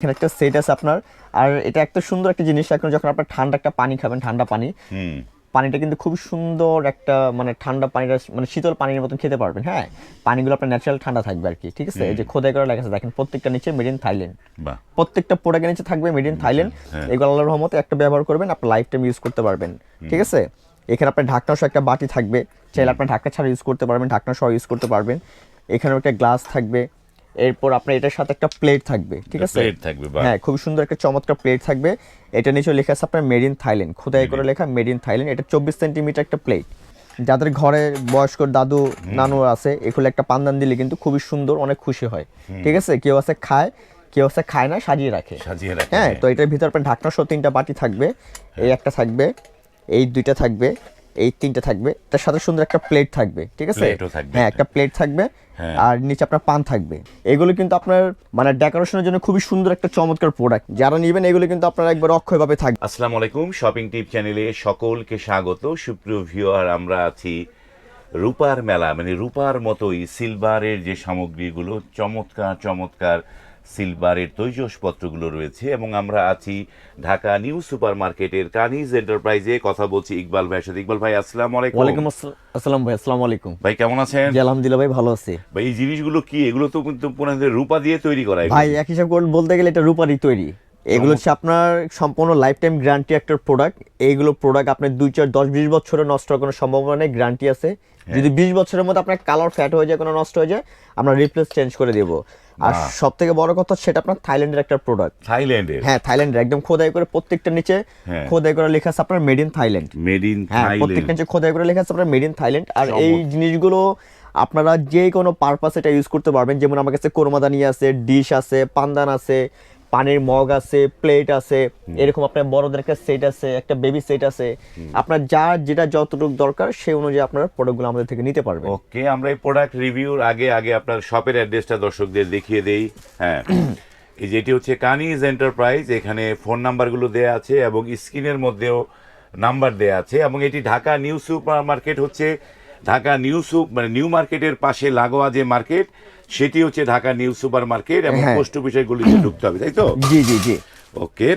এখানে একটা সেট আছে আপনার। আর এটা একটা সুন্দর একটা জিনিস এখন যখন আপনার ঠান্ডা একটা পানি খাবেন ঠান্ডা পানি পানিটা কিন্তু খুব সুন্দর একটা মানে ঠান্ডা পানিটা মানে শীতল পানির মতন খেতে পারবেন হ্যাঁ? পানিগুলো আপনার ন্যাচারাল ঠান্ডা থাকবে আর কি ঠিক আছে? এই যে খোদাই করা লেখা আছে দেখেন প্রত্যেকটা নিচে মেড ইন থাইল্যান্ড প্রত্যেকটা প্রোডাক্টের নিচে থাকবে মেড ইন থাইল্যান্ড। এগুলো আল্লাহর রহমতে একটা ব্যবহার করবেন আপনার লাইফ টাইম ইউজ করতে পারবেন ঠিক আছে? এখানে আপনার ঢাকনা সহ একটা বাটি থাকবে চাইলে আপনার ঢাকনা ছাড়া ইউজ করতে পারবেন ঢাকনা সহ ইউজ করতে পারবেন। এখানে একটা গ্লাস থাকবে এরপর আপনার এটার সাথে একটা প্লেট থাকবে ঠিক আছে? প্লেট থাকবে হ্যাঁ খুব সুন্দর একটা চমৎকার প্লেট থাকবে। এটা নিচে লেখা আছে আপনার মেড ইন থাইল্যান্ড খোদাই করে লেখা মেড ইন থাইল্যান্ড এটা চব্বিশ সেন্টিমিটার একটা প্লেট যাদের ঘরে বয়স্ক দাদু নানু আছে এগুলো একটা পান্দান দিলে কিন্তু খুবই সুন্দর অনেক খুশি হয়। ঠিক আছে? কেউ আছে খায় কেউ আছে খায় না সাজিয়ে রাখে। সাজিয়ে রাখে হ্যাঁ তো এটার ভিতর আপনার ঢাকনা সহ তিনটা বাটি থাকবে। এই একটা থাকবে এই দুইটা থাকবে। এই তিনটা থাকবে। তার সাথে সুন্দর একটা প্লেট থাকবে ঠিক আছে? হ্যাঁ একটা প্লেট থাকবে হ্যাঁ। আর নিচে আপনার পান থাকবে। এগুলো কিন্তু আপনার মানে ডেকোরেশনের জন্য খুবই সুন্দর একটা চমৎকার প্রোডাক্ট যারা নেবেন এগুলো কিন্তু আপনার একবার অক্ষয়ভাবে থাকবে। আসসালামু আলাইকুম শপিং টিপ চ্যানেলে সকলকে স্বাগত। সুপ্রিয় ভিউয়ার আমরা আছি রূপার মেলা মানে রূপার মতোই সিলভারের যে সামগ্রীগুলো চমৎকার চমৎকার সিলভারের তৈজসপত্রগুলো রয়েছে এবং আমরা আছি ঢাকা নিউ সুপার মার্কেটের কানিজ এন্টারপ্রাইজে কথা বলছি ইকবাল ভাইয়ের সাথে। ইকবাল ভাই আসসালামু আলাইকুম। ওয়ালাইকুম আসসালাম আসসালাম ভাই আসসালামু আলাইকুম। ভাই কেমন আছেন? আলহামদুলিল্লাহ ভাই ভালো আছি। ভাই এই জিনিসগুলো কি? এগুলো তো কিন্তু রূপা দিয়ে তৈরি করা ভাই এক হিসাব বলতে গেলে এটা রূপারই তৈরি। এগুলো হচ্ছে আপনার সম্পূর্ণ লাইফ টাইম গ্যারান্টি একটা প্রোডাক্ট এইগুলো প্রোডাক্ট আপনার দুই চার দশ বিশ বছরে নষ্ট হওয়ার কোনো সম্ভাবনা নেই গ্যারান্টি আছে। যদি বিশ বছরের মধ্যে আপনার কালার ফ্যাট হয়ে যায় কোনো নষ্ট হয়ে যায় আমরা রিপ্লেস চেঞ্জ করে দেবো। আর সব থেকে বড় কথা সেটা আপনার থাইল্যান্ডের একটা প্রোডাক্ট থাইল্যান্ডের? হ্যাঁ থাইল্যান্ডের। একদম খোদাই করে প্রত্যেকটা নিচে হ্যাঁ। খোদাই করে লেখা আছে আপনার made in Thailand made in হ্যাঁ প্রত্যেকটা নিচে খোদাই করে লেখা আছে আপনার মেড ইন থাইল্যান্ড আর এই জিনিসগুলো আপনারা যে কোনো পারপাস এটা ইউজ করতে পারবেন। যেমন আমার কাছে কোরমাদানি আছে ডিশ আছে পান্দান আছে পানির মগ আছে প্লেট আছে এরকম আপনার বড়দের একটা সেট আছে একটা বেবি সেট আছে। আপনার যার যেটা যতটুকু দরকার সেই অনুযায়ী আপনার প্রোডাক্টগুলো আমাদের থেকে নিতে পারবেন। ওকে আমরা এই প্রোডাক্ট রিভিউর আগে আগে আপনার শপের অ্যাড্রেসটা দর্শকদের দেখিয়ে দেই। হ্যাঁ। এই যেটি হচ্ছে কানিজ এন্টারপ্রাইজ এখানে ফোন নাম্বারগুলো দেয়া আছে এবং স্ক্রিনের মধ্যেও নাম্বার দেয়া আছে এবং এটি ঢাকা নিউ সুপার মার্কেট হচ্ছে ঢাকা নিউ সুপ মানে নিউ মার্কেটের পাশে লাগোয়া যে মার্কেট সেটি হচ্ছে ঢাকা নিউ সুপার মার্কেট এবং হ্যাঁ। পোস্ট অফিসের গুলিতে ঢুকতে হবে তাই তো জি জি জি ওকে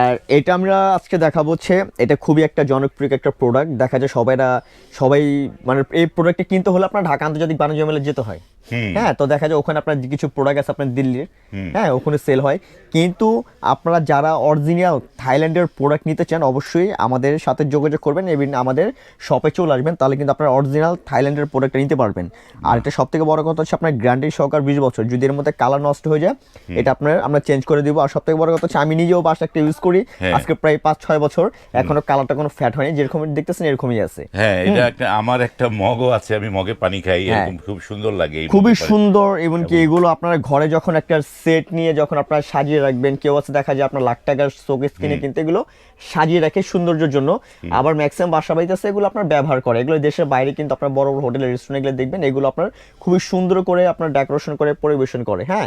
আর এটা আমরা আজকে দেখাবো হচ্ছে এটা খুবই একটা জনপ্রিয় একটা প্রোডাক্ট দেখা যায় সবাইরা সবাই মানে এই প্রোডাক্টটা কিনতে হলে আপনার ঢাকা আন্তর্জাতিক বাণিজ্য মেলে যেতে হয়। হ্যাঁ তো দেখা যায় ওখানে আপনার কিছু প্রোডাক্ট আছে আপনার দিল্লির। হ্যাঁ ওখানে সেল হয়। কিন্তু আপনারা যারা অরিজিনাল থাইল্যান্ডের প্রোডাক্ট নিতে চান অবশ্যই আমাদের সাথে যোগাযোগ করবেন এবং আমাদের শপে চলে আসবেন। তাহলে কিন্তু আপনার অরিজিনাল থাইল্যান্ডের প্রোডাক্টটা নিতে পারবেন। আর এটা সব থেকে বড় কথা হচ্ছে আপনার গ্যারান্টি সহকার বিশ বছর। যদি এর মধ্যে কালার নষ্ট হয়ে যায় এটা আপনার আমরা চেঞ্জ করে দিব। আর সব থেকে বড় কথা হচ্ছে আমি নিজেও বাস একটা ইউজ করি। হ্যাঁ। আজকে প্রায় পাঁচ ছয় বছর। এখনও কালারটা কোনো ফ্যাট হয়নি। যেরকম দেখতেছেন এরকমই আছে। হ্যাঁ এটা একটা আমার একটা মগও আছে আমি মগে পানি খাই। হ্যাঁ। এরকম খুব সুন্দর লাগে খুবই সুন্দর এবং কি এগুলো আপনার ঘরে যখন একটা সেট নিয়ে যখন আপনারা সাজিয়ে রাখবেন কেউ আছে দেখা যায় আপনার লাখ টাকার শোকেস কিনে কিন্তু এগুলো সাজিয়ে রাখে সৌন্দর্যের জন্য। আবার ম্যাক্সিমাম বাসা বাড়িতে আছে এগুলো আপনার ব্যবহার করে। এগুলো দেশের বাইরে কিন্তু আপনার বড় বড় হোটেল রেস্টুরেন্ট এগুলো দেখবেন এগুলো আপনার খুবই সুন্দর করে আপনার ডেকোরেশন করে পরিবেশন করে হ্যাঁ?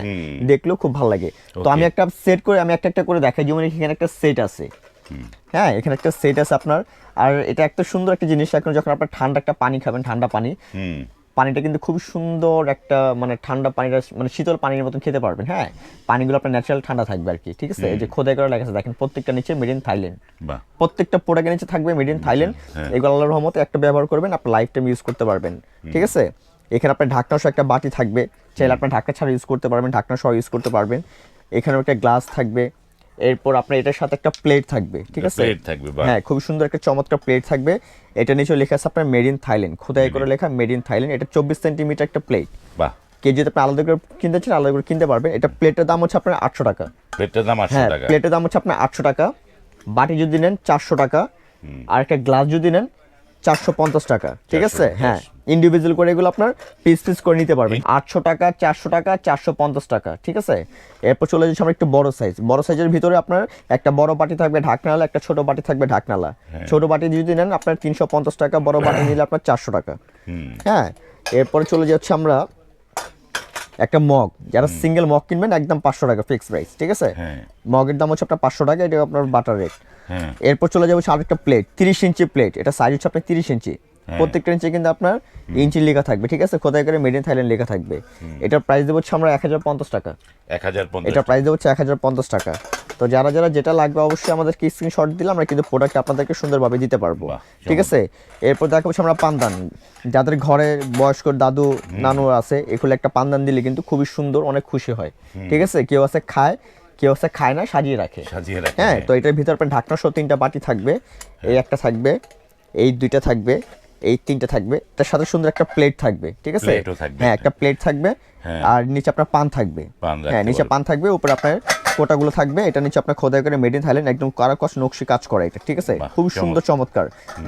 দেখলেও খুব ভালো লাগে। তো আমি একটা সেট করে আমি একটা একটা করে দেখাই যেমন এখানে একটা সেট আছে। হ্যাঁ এখানে একটা সেট আছে আপনার। আর এটা একটা সুন্দর একটা জিনিস এখন যখন আপনার ঠান্ডা একটা পানি খাবেন ঠান্ডা পানি পানিটা কিন্তু খুব সুন্দর একটা মানে ঠান্ডা পানিটা মানে শীতল পানির মতন খেতে পারবেন হ্যাঁ? পানিগুলো আপনার ন্যাচারাল ঠান্ডা থাকবে আর কি ঠিক আছে? এই যে খোদাই করা লেখা আছে দেখেন প্রত্যেকটা নিচে মেড ইন থাইল্যান্ড বাহ। প্রত্যেকটা প্রোডাক্টের নিচে থাকবে মেড ইন থাইল্যান্ড। এগুলো আল্লাহর রহমতে একটা ব্যবহার করবেন আপনার লাইফ টাইম ইউজ করতে পারবেন ঠিক আছে? এখানে আপনার ঢাকনা সহ একটা বাটি থাকবে চাইলে আপনার ঢাকনা ছাড়া ইউজ করতে পারবেন ঢাকনা সহ ইউজ করতে পারবেন। এখানেও একটা গ্লাস থাকবে এরপর আপনার এটার সাথে একটা প্লেট থাকবে ঠিক আছে? প্লেট থাকবে হ্যাঁ খুব সুন্দর একটা চমৎকার প্লেট থাকবে। এটা নিচে লেখা আছে আপনার মেড ইন থাইল্যান্ড খোদাই করে লেখা মেড ইন থাইল্যান্ড এটা চব্বিশ সেন্টিমিটার একটা প্লেট বাহ। কেজি যদি আপনি আলাদা করে কিনতে চান আলাদা করে কিনতে পারবেন। এটা প্লেটের দাম হচ্ছে আপনার আটশো টাকা। প্লেটটার দাম আটশো হ্যাঁ টাকা। প্লেটের দাম হচ্ছে আপনার আটশো টাকা। বাটি যদি নেন চারশো টাকা। আর একটা গ্লাস যদি নেন চারশো পঞ্চাশ টাকা। ঠিক আছে? হ্যাঁ। ইন্ডিভিজুয়াল করে এগুলো আপনার পিস পিস করে নিতে পারবেন। আটশো টাকা চারশো টাকা চারশো পঞ্চাশ টাকা ঠিক আছে? এরপর চলে যাচ্ছে আমরা একটু বড় সাইজ বড় সাইজের ভিতরে আপনার একটা বড় বাটি থাকবে ঢাকনালা একটা ছোট বাটি থাকবে ঢাকনালা। ছোট বাটি যদি নেন আপনার তিনশো পঞ্চাশ টাকা বড় বাটি নিলে আপনার চারশো টাকা। হ্যাঁ? এরপরে চলে যাচ্ছে আমরা একটা মগ। যারা সিঙ্গেল মগ কিনবেন একদম পাঁচশো টাকা ফিক্স প্রাইস ঠিক আছে? হ্যাঁ। মগের দাম হচ্ছে আপনার পাঁচশো টাকা এটা আপনার বাটার রেট হ্যাঁ। এরপর চলে যাবে আরেকটা প্লেট তিরিশ ইঞ্চি প্লেট এটা সাইজ হচ্ছে আপনার তিরিশ ইঞ্চি। প্রত্যেকটা নিচে কিন্তু আপনার ইঞ্চি লেখা থাকবে ঠিক আছে? কোথায় করে মেড ইন থাইল্যান্ড লেখা থাকবে। এটার প্রাইস দেবো হচ্ছে আমরা এক হাজার পঞ্চাশ টাকা। এক হাজার পঞ্চাশ এটা প্রাইস দেবো হচ্ছে এক হাজার পঞ্চাশ টাকা। তো যারা যারা যেটা লাগবে অবশ্যই আমাদেরকে স্ক্রিনশট দিলে আমরা কিন্তু প্রোডাক্ট আপনাদেরকে সুন্দরভাবে দিতে পারব। ঠিক আছে? এরপর দেখা হচ্ছে আমরা পান্দান। যাদের ঘরে বয়স্ক দাদু নানু আছে এগুলো একটা পান্দান দিলে কিন্তু খুবই সুন্দর অনেক খুশি হয়। ঠিক আছে? কেউ আছে খায় কেউ আছে খায় না সাজিয়ে রাখে। সাজিয়ে রাখে হ্যাঁ তো এটার ভিতর আপনার ঢাকনা সহ তিনটা বাটি থাকবে। এই একটা থাকবে এই দুইটা থাকবে এই তিনটা থাকবে। তার সাথে সুন্দর একটা প্লেট থাকবে ঠিক আছে? হ্যাঁ একটা প্লেট থাকবে হ্যাঁ। আর নিচে আপনার পান থাকবে। হ্যাঁ নিচে পান থাকবে উপরে আপনার কোটাগুলো থাকবে। এটা নিচে আপনার খোদাই করে মেড ইন থাইল্যান্ড একদম কারাকস নকশি কাজ করা এটা ঠিক আছে? খুব সুন্দর চমৎকার।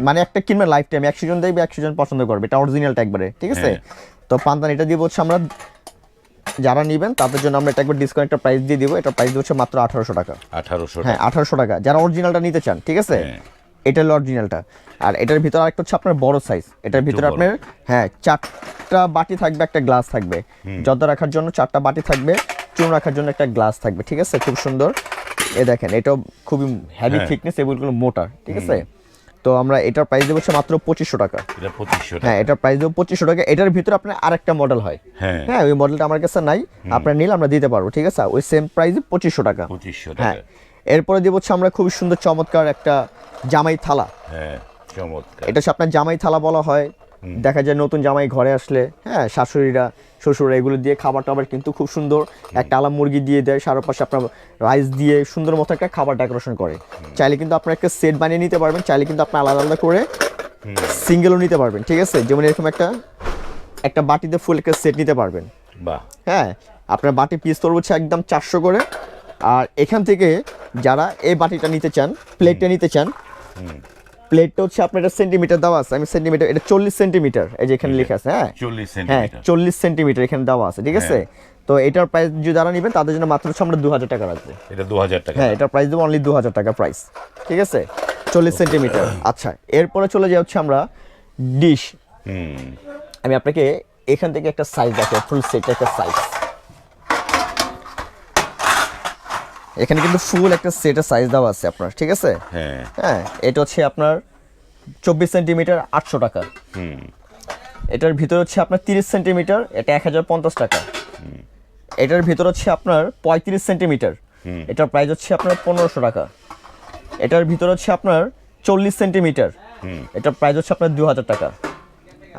মানে একটা কিনবে লাইফ টাইম একশো জন দেখবে একশো জন পছন্দ করবে এটা অরিজিনালটা একবারে ঠিক আছে? হ্যাঁ। তো পান্তান এটা দিয়ে হচ্ছে আমরা যারা নেবেন তাদের জন্য আমরা এটা একবার ডিসকাউন্ট একটা প্রাইস দিয়ে দিব। এটা প্রাইস হচ্ছে মাত্র আঠারোশো টাকা। আঠারোশো হ্যাঁ আঠারোশো টাকা। যারা অরিজিনালটা নিতে চান ঠিক আছে? হ্যাঁ। এটা হলো অরিজিনালটা আর এটার ভিতরে আরেকটা হচ্ছে আপনার বড় সাইজ এটার ভিতরে আপনার হ্যাঁ চারটা বাটি থাকবে একটা গ্লাস থাকবে। জর্দা রাখার জন্য চারটা বাটি থাকবে চুন রাখার জন্য একটা গ্লাস থাকবে ঠিক আছে? খুব সুন্দর। এ দেখেন এটাও খুবই হেভি হ্যাঁ। থিকনেস এগুলো মোটা ঠিক আছে? তো আমরা এটার প্রাইস দেবো হচ্ছে মাত্র পঁচিশশো টাকা। হ্যাঁ এটার প্রাইস দেবো পঁচিশশো টাকা। এটার ভিতরে আপনার আরেকটা মডেল হয়। হ্যাঁ। হ্যাঁ ওই মডেলটা আমার কাছে নাই। আপনার নিলে আমরা দিতে পারব ঠিক আছে? ওই সেম প্রাইসে পঁচিশশো টাকা। হ্যাঁ টাকা। এরপরে দিব হচ্ছে আমরা খুবই সুন্দর চমৎকার একটা জামাই থালা। হ্যাঁ চমৎকার। এটা হচ্ছে আপনার জামাই থালা বলা হয়। দেখা যায় নতুন জামাই ঘরে আসলে হ্যাঁ শাশুড়িরা শ্বশুরা এগুলো দিয়ে খাবার টাবার কিন্তু খুব সুন্দর একটা আলাম মুরগি দিয়ে দেয় সারা পাশে আপনার রাইস দিয়ে সুন্দর মতো একটা খাবার ডেকোরেশন করে। চাইলে কিন্তু আপনার একটা সেট বানিয়ে নিতে পারবেন চাইলে কিন্তু আপনি আলাদা আলাদা করে সিঙ্গেলও নিতে পারবেন ঠিক আছে? যেমন এরকম একটা একটা বাটিতে ফুল একটা সেট নিতে পারবেন। বাহ। হ্যাঁ আপনার বাটি পিস তোর হচ্ছে একদম চারশো করে। আর এখান থেকে যারা এই বাটিটা নিতে চান প্লেটটা নিতে চান প্লেটটা হচ্ছে আপনার এটা সেন্টিমিটার দেওয়া আছে। আমি সেন্টিমিটার এটা চল্লিশ সেন্টিমিটার এই যে এখানে লেখা আছে হ্যাঁ? হ্যাঁ চল্লিশ সেন্টিমিটার এখানে দেওয়া আছে ঠিক আছে? তো এটার প্রাইস যদি যারা নেবেন তাদের জন্য মাত্র হচ্ছে আমরা দু হাজার টাকা রাখব। এটা দু হাজার টাকা। হ্যাঁ এটার প্রাইস দেবো অনলি দু হাজার টাকা প্রাইস ঠিক আছে? চল্লিশ সেন্টিমিটার আচ্ছা এরপরে চলে যাই হচ্ছে আমরা ডিশ আমি আপনাকে এখান থেকে একটা সাইজ দেখো ফুল সেট একটা সাইজ এখানে কিন্তু ফুল একটা সেটের সাইজ দেওয়া আছে আপনার ঠিক আছে? হ্যাঁ। হ্যাঁ এটা হচ্ছে আপনার চব্বিশ সেন্টিমিটার আটশো টাকা। হুম। এটার ভিতর হচ্ছে আপনার তিরিশ সেন্টিমিটার এটা এক হাজার পঞ্চাশ টাকা। এটার ভিতর হচ্ছে আপনার পঁয়ত্রিশ সেন্টিমিটার এটার প্রাইস হচ্ছে আপনার পনেরোশো টাকা। এটার ভিতর হচ্ছে আপনার চল্লিশ সেন্টিমিটার এটার প্রাইস হচ্ছে আপনার দু হাজার টাকা।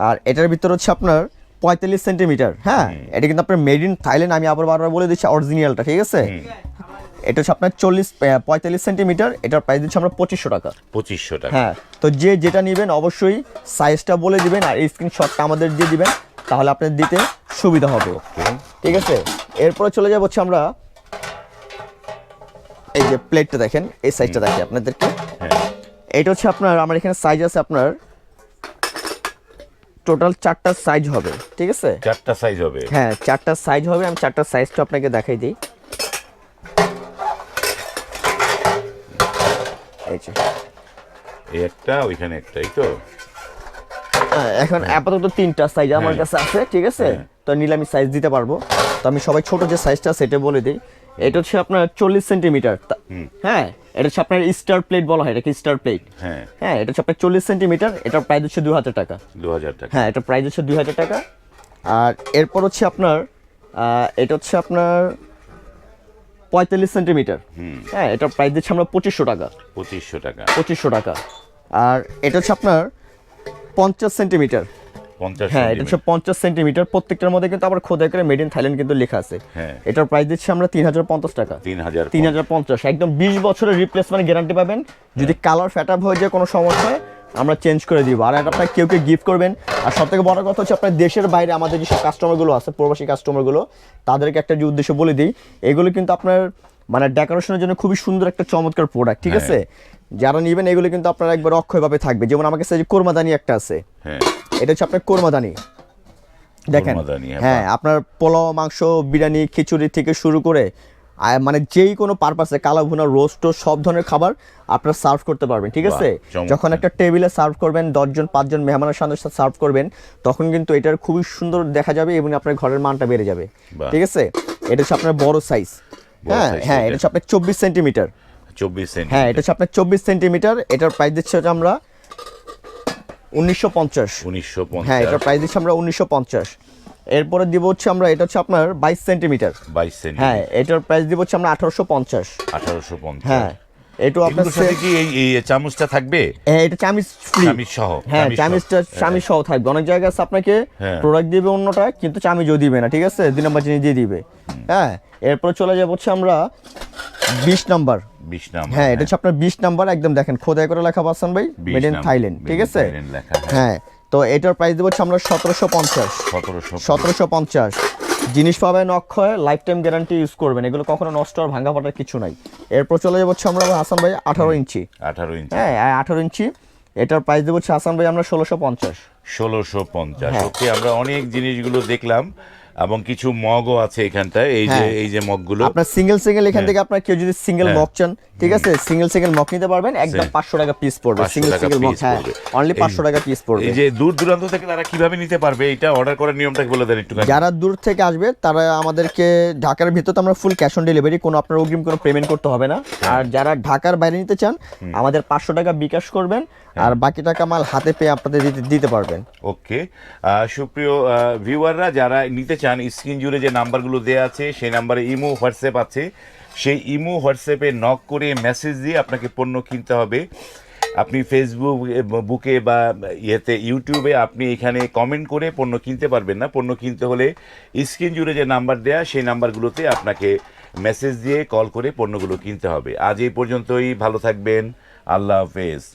আর এটার ভিতর হচ্ছে আপনার পঁয়তাল্লিশ সেন্টিমিটার হ্যাঁ? এটা কিন্তু আপনার মেড ইন থাইল্যান্ড আমি আবার বারবার বলে দিচ্ছি অরিজিনালটা ঠিক আছে? এটা হচ্ছে আপনার চল্লিশ পঁয়তাল্লিশ সেন্টিমিটার এটার প্রাইস দিচ্ছি আমরা পঁচিশশো টাকা। পঁচিশশো টাকা। হ্যাঁ তো যে যেটা নেবেন অবশ্যই সাইজটা বলে দিবেন আর স্ক্রিনশটটা আমাদের দিয়ে দিবেন তাহলে আপনার দিতে সুবিধা হবে। ঠিক আছে? এরপরে চলে যাব হচ্ছে আমরা এই যে প্লেটটা দেখেন এই সাইজটা দেখি আপনাদেরকে। হ্যাঁ। এটা হচ্ছে আপনার আমার এখানে সাইজ আছে আপনার টোটাল চারটা সাইজ হবে ঠিক আছে? চারটা সাইজ হবে। হ্যাঁ চারটা সাইজ হবে আমি চারটা সাইজটা আপনাকে দেখাই দিই। এই যে এই একটা ওইখানে একটা এই তো। হ্যাঁ, এখন আপাতত তিনটা সাইজ আমার হ্যাঁ। কাছে আছে ঠিক আছে? হ্যাঁ। তো নিলে আমি সাইজ দিতে পারব। তো আমি সবাই ছোট যে সাইজটা সেটা বলে দিই। এটা হচ্ছে আপনার চল্লিশ সেন্টিমিটার হ্যাঁ এটা হচ্ছে আপনার স্টার প্লেট বলা হয় এটাকে স্টার প্লেট হ্যাঁ। হ্যাঁ এটা হচ্ছে আপনার চল্লিশ সেন্টিমিটার এটার প্রাইস হচ্ছে দু হাজার টাকা। দু হাজার টাকা। হ্যাঁ এটা প্রাইস হচ্ছে দুই হাজার টাকা। আর এরপর হচ্ছে আপনার এটা হচ্ছে আপনার পঁয়তাল্লিশ সেন্টিমিটার। হ্যাঁ এটার প্রাইস দিচ্ছে আমরা পঁচিশশো টাকা। পঁচিশশো টাকা। পঁচিশশো টাকা। আর এটা হচ্ছে আপনার পঞ্চাশ সেন্টিমিটার। হ্যাঁ এটা হচ্ছে পঞ্চাশ সেন্টিমিটার। প্রত্যেকটার মধ্যে কিন্তু আবার খোদাই করে মেড ইন থাইল্যান্ড কিন্তু লেখা আছে। হ্যাঁ। এটার প্রাইস দিচ্ছি আমরা তিন হাজার পঞ্চাশ টাকা। তিন হাজার তিন হাজার পঞ্চাশ। একদম বিশ বছরের রিপ্লেসমেন্ট গ্যারান্টি পাবেন। যদি কালার ফ্যাট আপ হয়ে যায় কোনো সমস্যা হয় আমরা চেঞ্জ করে দিব। আর আপনার কেউ কেউ গিফট করবেন। আর সব থেকে বড় কথা হচ্ছে আপনার দেশের বাইরে আমাদের যেসব কাস্টমারগুলো আছে প্রবাসী কাস্টমারগুলো তাদেরকে একটা যে উদ্দেশ্য বলে দিই এগুলো কিন্তু আপনার মানে ডেকোরেশনের জন্য খুবই সুন্দর একটা চমৎকার প্রোডাক্ট ঠিক আছে? যারা নেবেন এগুলো কিন্তু আপনার একবার অক্ষয়ভাবে থাকবে। যেমন আমার কাছে যে কোরমাদানি একটা আছে। হ্যাঁ। এটা হচ্ছে আপনার কোরমাদানি। দেখেন? হ্যাঁ, হ্যাঁ আপনার পোলাও মাংস বিরিয়ানি খিচুড়ি থেকে শুরু করে মানে যেই কোনো পারপাসে কালা ভুনা রোস্ট সব ধরনের খাবার আপনারা সার্ভ করতে পারবেন ঠিক আছে? যখন একটা টেবিলে সার্ভ করবেন দশজন পাঁচজন মেহমানের সাথে সার্ভ করবেন তখন কিন্তু এটার খুবই সুন্দর দেখা যাবে এবং আপনার ঘরের মানটা বেড়ে যাবে ঠিক আছে? এটা হচ্ছে আপনার বড় সাইজ হ্যাঁ হ্যাঁ এটা। এটা হচ্ছে আপনার চব্বিশ সেন্টিমিটার চব্বিশ হ্যাঁ এটা হচ্ছে আপনার চব্বিশ সেন্টিমিটার এটার প্রাইস দিচ্ছে হচ্ছে আমরা উনিশশো পঞ্চাশ। উনিশশো হ্যাঁ এটার প্রাইস দিচ্ছি আমরা উনিশশো পঞ্চাশ। এরপরে দিব হচ্ছে আমরা এটা হচ্ছে আপনার বাইশ সেন্টিমিটার। বাইশ হ্যাঁ এটার প্রাইস দিব হচ্ছে আমরা আঠারোশো পঞ্চাশ। আঠারোশো পঞ্চাশ। হ্যাঁ এটা আপনার সাথে কি এই এই চামচটা থাকবে? হ্যাঁ এটা চামিজ ফ্রি চামিচ সহ হ্যাঁ চামিচ সহ। চামিজটা চামিজ সহ থাকবে। অনেক জায়গায় আছে আপনাকে হ্যাঁ। প্রোডাক্ট দিবে অন্যটা কিন্তু চামিজও দিবে না ঠিক আছে? দুই নম্বর জিনিস দিয়ে দিবে। হ্যাঁ এরপর চলে যাব হচ্ছে আমরা বিশ নাম্বার। বিশ নাম্বার হ্যাঁ এটা হচ্ছে আপনার বিশ নাম্বার একদম দেখেন খোদাই করে লেখা পাচ্ছেন ভাই মেড ইন থাইল্যান্ড ঠিক আছে? হ্যাঁ। হ্যাঁ তো এটার প্রাইস দেবো হচ্ছে আমরা সতেরোশো পঞ্চাশ। সতেরোশো পঞ্চাশ। জিনিস পাবেন অক্ষয় লাইফ টাইম গ্যারান্টি ইউজ করবেন। এগুলো কখনো নষ্ট আর ভাঙা ফাটার কিছু নাই। এরপর চলে যাব হচ্ছে আমরা হাসান ভাই আঠারো ইঞ্চি। আঠারো ইঞ্চি। হ্যাঁ আঠারো ইঞ্চি। এটার প্রাইস দেবো হচ্ছে হাসান ভাই আমরা ষোলোশো পঞ্চাশ। ষোলোশো পঞ্চাশ। হ্যাঁ। ওকে আমরা অনেক জিনিসগুলো দেখলাম। এবং কিছু মগও আছে এখানটায় এই যে হ্যাঁ। এই যে মগগুলো। আপনার সিঙ্গেল সিঙ্গেল এখান থেকে আপনার কেউ যদি সিঙ্গেল হ্যাঁ। মক চান ঠিক আছে? সিঙ্গেল সিঙ্গেল মগ নিতে পারবেন একদম সে- পাঁচশো টাকা পিস পড়বে। সিঙ্গেল সিঙ্গেল piece হ্যাঁ। অনলি এই- পাঁচশো টাকা পিস পড়বে। এই যে দূর দূরান্ত থেকে তারা কীভাবে নিতে পারবে এটা অর্ডার করার নিয়মটা বলে দেন একটু যারা দূর থেকে আসবে তারা আমাদেরকে ঢাকার ভিতর তো আমরা ফুল ক্যাশ অন ডেলিভারি কোনো আপনার অগ্রিম কোনো পেমেন্ট করতে হবে না। হ্যাঁ। আর যারা ঢাকার বাইরে নিতে চান আমাদের পাঁচশো টাকা বিকাশ করবেন হ্যাঁ। আর বাকি টাকা মাল হাতে পেয়ে আপনাদের দিতে দিতে পারবেন। ওকে। সুপ্রিয় ভিউয়াররা যারা নিতে চান স্ক্রিন জুড়ে যে নাম্বারগুলো দেওয়া আছে সেই নাম্বারে ইমো হোয়াটসঅ্যাপ আছে। সেই ইমো হোয়াটসঅ্যাপে নক করে মেসেজ দিয়ে আপনাকে পণ্য কিনতে হবে। আপনি ফেসবুক বুকে বা ইয়েতে ইউটিউবে আপনি এখানে কমেন্ট করে পণ্য কিনতে পারবেন না। পণ্য কিনতে হলে স্ক্রিন জুড়ে যে নাম্বার দেয়া সেই নাম্বারগুলোতে আপনাকে মেসেজ দিয়ে কল করে পণ্যগুলো কিনতে হবে। আজ এই পর্যন্তই। ভালো থাকবেন। আল্লাহ হাফেজ।